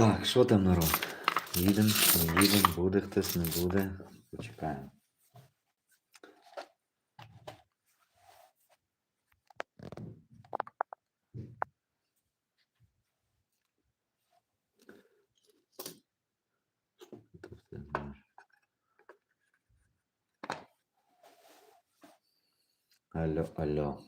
Так, що там народ? Їдемо, не їдемо, буде хтось, не буде. Почекаємо. Алло, алло.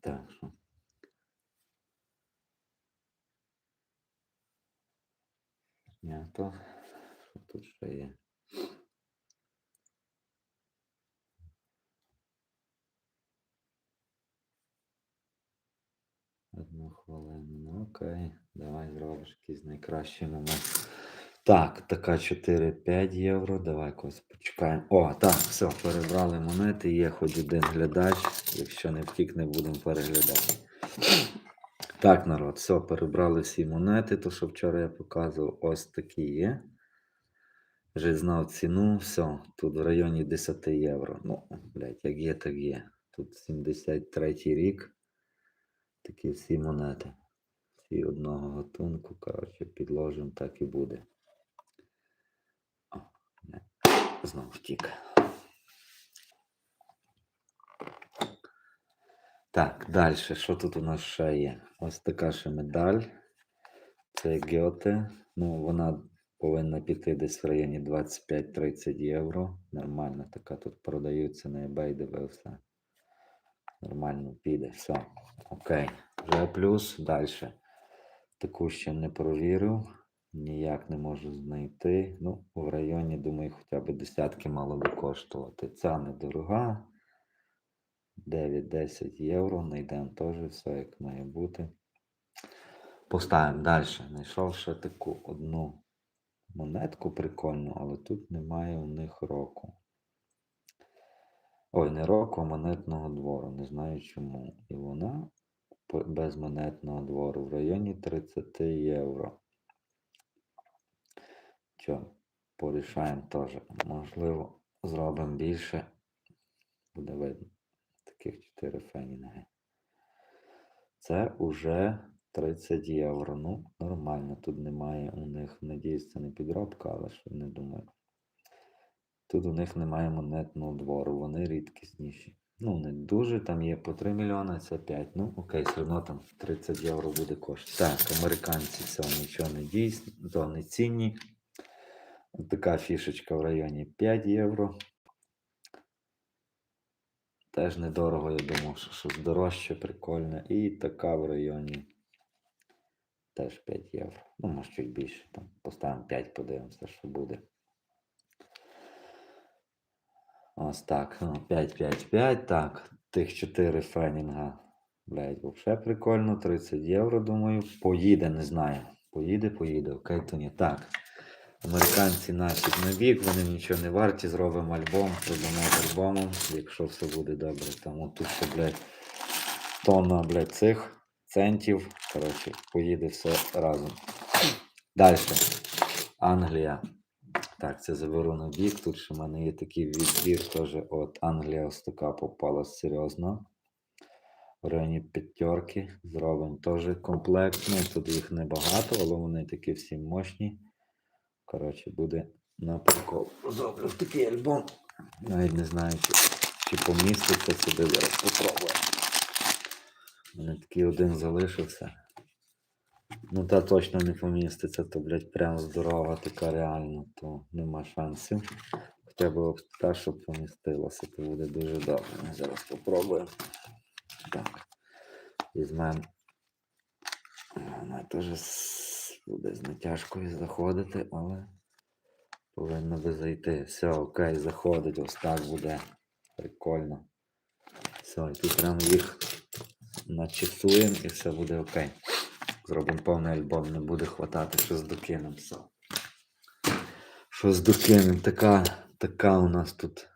Так, що? Знято. Що тут ще є? Одну хвилину. Ну, окей. Давай зробиш якийсь найкращий момент. Так, така 4-5 євро. Давай когось почекаємо. О, так, все, перебрали монети. Є хоч один глядач. Якщо не втік, не будемо переглядати. Так, народ, все, перебрали всі монети, то що вчора я показував, ось такі є. Вже знав ціну, все, тут в районі 10 євро. Ну, блядь, як є, так є. Тут 73 рік. Такі всі монети. Всі одного гатунку, коротше, підложимо, так і буде. О, знову втік. Так, далі, що тут у нас ще є? Ось така ще медаль. Це Гьоте. Ну, вона повинна піти десь в районі 25-30 євро. Нормально така тут продаються на eBay, дивився. Нормально піде. Все. Окей. Вже плюс. Далі. Таку ще не провірив. Ніяк не можу знайти. Ну, в районі, думаю, хоча б десятки мало би коштувати. Ця недорога. 9-10 євро. Знайдемо теж все, як має бути. Поставимо далі. Знайшов ще таку одну монетку прикольну, але тут немає у них року. Ой, не року, а монетного двору. Не знаю чому. І вона без монетного двору в районі 30 євро. Що, порішаємо теж. Можливо, зробимо більше. Буде видно. Таких 4 фенінги. Це уже 30 євро. Ну, нормально. Тут немає у них, надіюсь, це не підробка, але що не думаю. Тут у них немає монетного двору, вони рідкісніші. Ну, не дуже, там є по 3 мільйони, це 5. Ну, окей, все одно там 30 євро буде коштувати. Так, американці цього нічого не дійсні, то не цінні. Така фішечка в районі 5 євро. Теж недорого, я думав, що щось дорожче, прикольне. І така в районі теж 5 євро. Ну, може, чуть більше. Там поставимо 5, подивимося, що буде. Ось так. Ну, 5, 5, 5. Так, тих 4 фенінга. Блять, взагалі прикольно. 30 євро, думаю. Поїде, не знаю. Поїде, поїде. Окей, то ні. Так. Американці нафіг на бік, вони нічого не варті, зробимо альбом, продамо альбомом, якщо все буде добре. Там отут ще, блядь, тонна, блядь, цих центів. Коротше, поїде все разом. Далі. Англія. Так, це заберу на бік. Тут ще в мене є такий відбір теж. От Англія ось така попала серйозно. В районі п'ятерки. Зробимо теж комплект. Ну, тут їх небагато, але вони такі всі мощні. Коротше, буде на прикол. Зроблю такий альбом. Навіть не знаю, чи, чи поміститься сюди. Зараз попробую. У мене такий один залишився. Ну та точно не поміститься, то, блядь, прям здорова така реально, то нема шансів. Хоча б та, щоб помістилося, то буде дуже добре. Ми зараз попробуємо. Так. Візьмемо. Вона теж буде з натяжкою заходити, але повинна би зайти. Все, окей, заходить, ось так буде. Прикольно. Все, і тут прямо їх начісуємо і все буде окей. Зробимо повний альбом, не буде хватати, щось докинемо. Все. Щось докинемо. Така, така у нас тут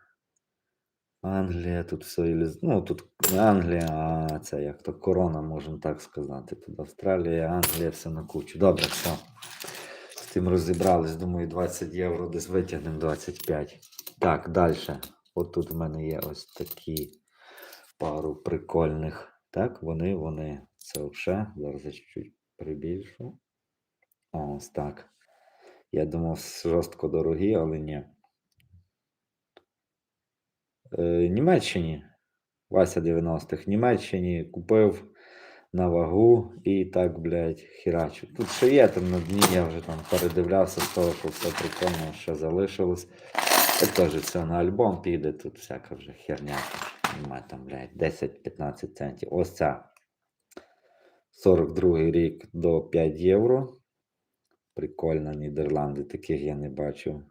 Англія, тут все. Ну, тут Англія, а це як то корона, можемо так сказати. Тут Австралія, Англія, все на кучу. Добре, все. З тим розібрались. Думаю, 20 євро десь витягнемо 25. Так, далі. От тут в мене є ось такі пару прикольних. Так, вони, вони. Це вже. Зараз я чуть-чуть прибільшу. Ось так. Я думав, жорстко дорогі, але ні. Е, Німеччині. Вася 90-х. Німеччині купив на вагу і так, блядь, херачу. Тут ще є там на дні, я вже там передивлявся з того, що все прикольно ще залишилось. Це теж все на альбом піде, тут всяка вже херня. Немає там, блядь, 10-15 центів. Ось ця. 42 рік до 5 євро. Прикольно, Нідерланди, таких я не бачив.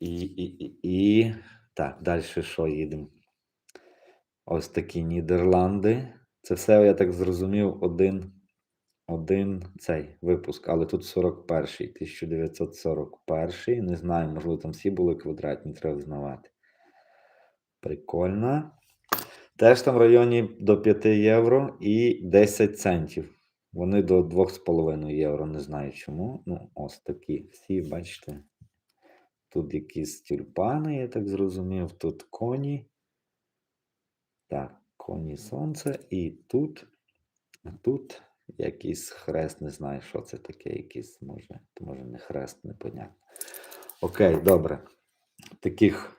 І, і, і. Так, далі що їдемо? Ось такі Нідерланди. Це все, я так зрозумів, один, один цей випуск, але тут 41-й, 1941. Не знаю, можливо, там всі були квадратні, треба взнавати. Прикольно. Теж там в районі до 5 євро і 10 центів. Вони до 2,5 євро, не знаю чому. Ну, ось такі всі, бачите. Тут якісь тюльпани, я так зрозумів. Тут коні. Так, коні сонце. І тут, тут якийсь хрест, не знаю, що це таке, якийсь, може, то може не хрест, непонятно. Окей, добре. Таких.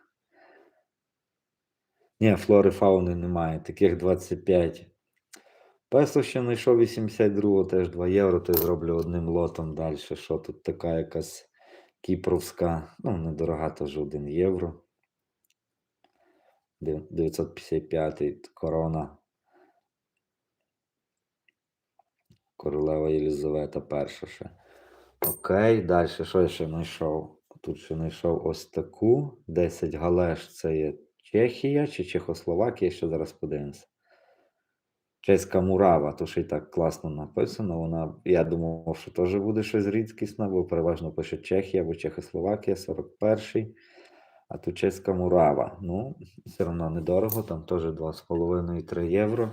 Ні, флори фауни немає. Таких 25. Песо ще знайшов 82, теж 2 євро, то я зроблю одним лотом далі. Що тут така якась кіпровська, ну, недорога, теж 1 євро. Дев- 955 корона. Королева Єлізавета перша ще. Окей, далі що я ще знайшов? Тут ще знайшов ось таку. 10 галеш це є Чехія чи Чехословакія, ще зараз подивимося. Чеська мурава, то ще й так класно написано. Вона, я думав, що теж буде щось рідкісне, бо переважно пише Чехія або Чехословакія, 41-й. А тут чеська мурава. Ну, все одно недорого, там теж 2,5-3 євро.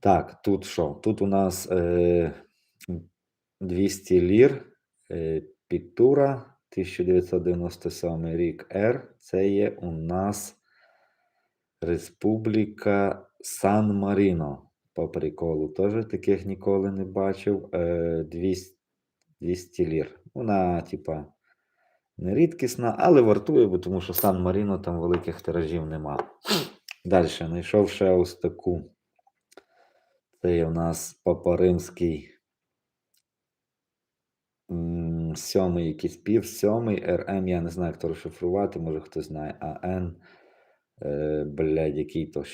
Так, тут що? Тут у нас е, 200 лір, е, Пітура, 1997 рік Р. Це є у нас Республіка Сан Маріно. По приколу. Теж таких ніколи не бачив. Е, 200, 200 лір. Вона, типа, не рідкісна, але вартує, бо тому що Сан Маріно там великих тиражів нема. Далі знайшов ще ось таку. Це є у нас Папа Римський. Сьомий якийсь пів, сьомий РМ, я не знаю, як то розшифрувати, може хтось знає. АН, е, блядь, який то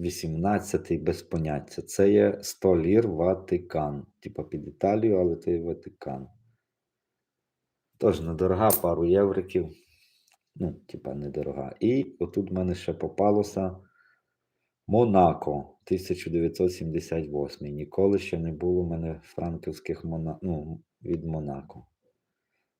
18-й без поняття. Це є 100 лір Ватикан. Типа під Італію, але це є Ватикан. Тож недорога, пару євриків. Ну, типа недорога. І отут в мене ще попалося Монако 1978. Ніколи ще не було в мене франківських мона... ну, від Монако.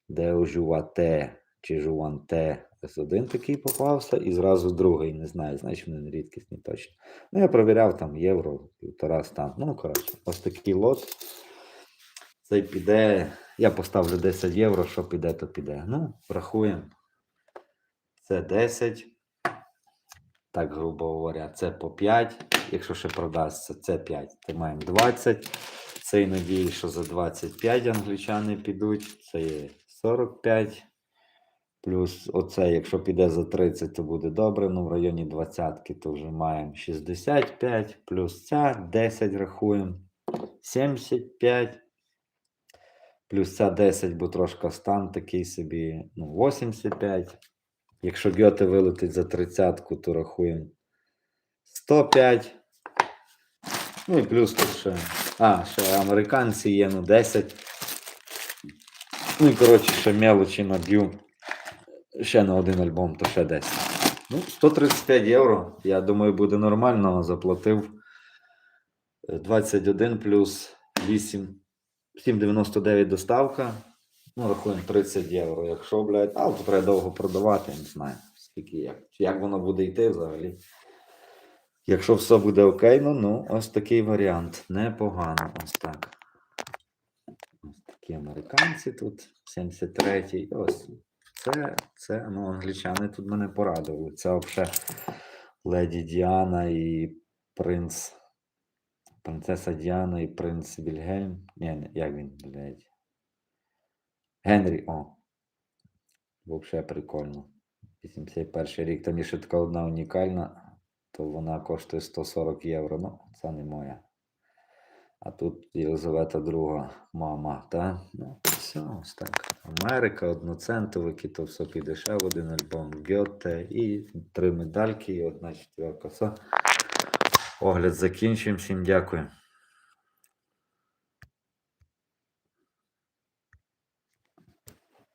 Де Жувате чи Жуванте. Ось один такий попався і зразу другий. Не знаю, значить вони не рідкісні точно. Ну, я провіряв там євро, півтора стан. Ну, коротше, ось такий лот. Цей піде. Я поставлю 10 євро, що піде, то піде. Ну, рахуємо. Це 10. Так, грубо говоря, це по 5. Якщо ще продасться, це 5. То маємо 20. Цей надію, що за 25 англічани підуть. Це є 45. Плюс оце, якщо піде за 30, то буде добре. Ну, в районі 20 то вже маємо 65. Плюс ця 10 рахуємо. 75. Плюс ця 10, бо трошки стан такий собі. Ну, 85. Якщо Гьоте вилетить за 30, то рахуємо 105. Ну і плюс тут ще. А, ще американці є, ну 10. Ну і коротше, ще мелочі наб'ю. Ще на один альбом, то ще 10. Ну, 135 євро. Я думаю, буде нормально. Заплатив е, 21 плюс 8. 7,99 доставка. Ну, рахуємо 30 євро. Якщо, блядь, а то треба довго продавати, не знаю, скільки як. Як воно буде йти взагалі. Якщо все буде окей, ну, ну ось такий варіант. Непогано. Ось так. Ось такі американці тут. 73-й. Ось. Це, це, ну, англічани тут мене порадували. Це взагалі леді Діана і принц. Принцеса Діана і принц Вільгельм. Ні, як він, блядь. Генрі, о. Взагалі прикольно. 81 рік. Там є ще така одна унікальна, то вона коштує 140 євро. Ну, це не моя. А тут Єлизавета II, мама, та? Ну, все, ось так. Америка, одноцентовики, то все піде один альбом. Гьоте і три медальки, і одна четверка. Все. Огляд закінчуємо. Всім дякую.